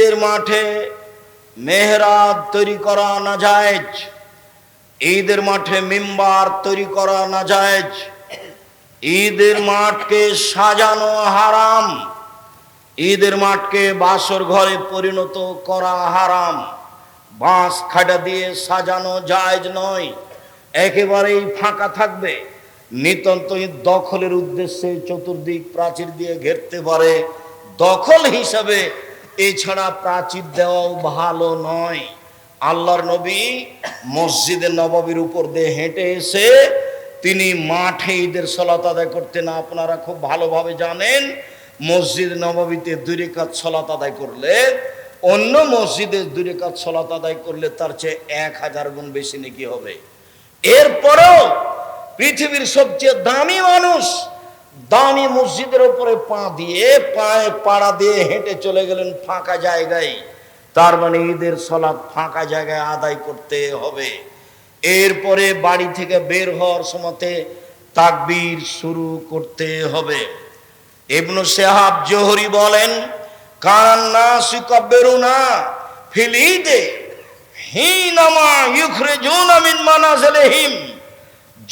ঈদের মাঠে মেহরাব তৈরি করা না জায়েজ ঈদের মাঠে মিম্বার তৈরি করা না জায়েজ ঈদের মাঠকে সাজানো হারাম, ঈদের মাঠকে বাসর ঘরে পরিণত করা হারাম, বাঁশ খাটা দিয়ে সাজানো জায়েজ নয়, একেবারেই ফাঁকা থাকবে। নিতান্তই দখলের উদ্দেশ্যে চতুর্দিক প্রাচীর দিয়ে ঘেরতে পারে দখল হিসাবে এছাড়া প্রাচীর দেওয়াও ভালো নয়। আল্লাহর নবী মসজিদে নবাবির উপর দিয়ে হেঁটে এসে তিনি মাঠে ঈদের সলাত আদায় করতেন। আপনারা খুব ভালোভাবে জানেন, মসজিদ নবাবিতে দুই কাজ সলাত আদায় করলে, অন্য মসজিদে দুই রেখাত সলাত আদায় করলে তার চেয়ে এক হাজার গুণ বেশি নাকি হবে। এরপরও পৃথিবীর সবচেয়ে দামি মানুষ দামি মসজিদের উপরে পা দিয়ে পায়ে পাড়া দিয়ে হেঁটে চলে গেলেন ফাঁকা জায়গায়। তার মানে ঈদের সলাৎ ফাঁকা জায়গায় আদায় করতে হবে। এরপরে বাড়ি থেকে বের হওয়ার সময়তে তাকবীর শুরু করতে হবে। ইবনু সেহাব জোহরি বলেন, কান না কান্না সুকব্বেরুনা ফিলিদে হিনামা ইউখরিজুনা মিন মানাজিলিহিম।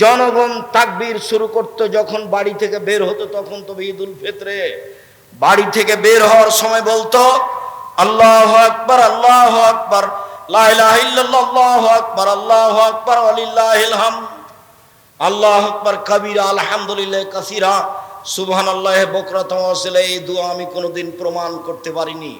জনগণ তাকবীর শুরু করতো যখন বাড়ি থেকে বের হতো, তখন তো ঈদুল ফিতরে বাড়ি থেকে বের হওয়ার সময় বলতো, আল্লাহ আকবার আল্লাহ আকবার আল্লাহু আকবার আল্লাহু আকবার, ওয়ালিল্লাহিল হামদ। আল্লাহ আকবার, কবিরা, আলহামদুলিল্লাহ, কাসিরা, সুবহানাল্লাহ বকরাতাম আসলে এই দোয়া আমি কোনোদিন প্রমাণ করতে পারিনি।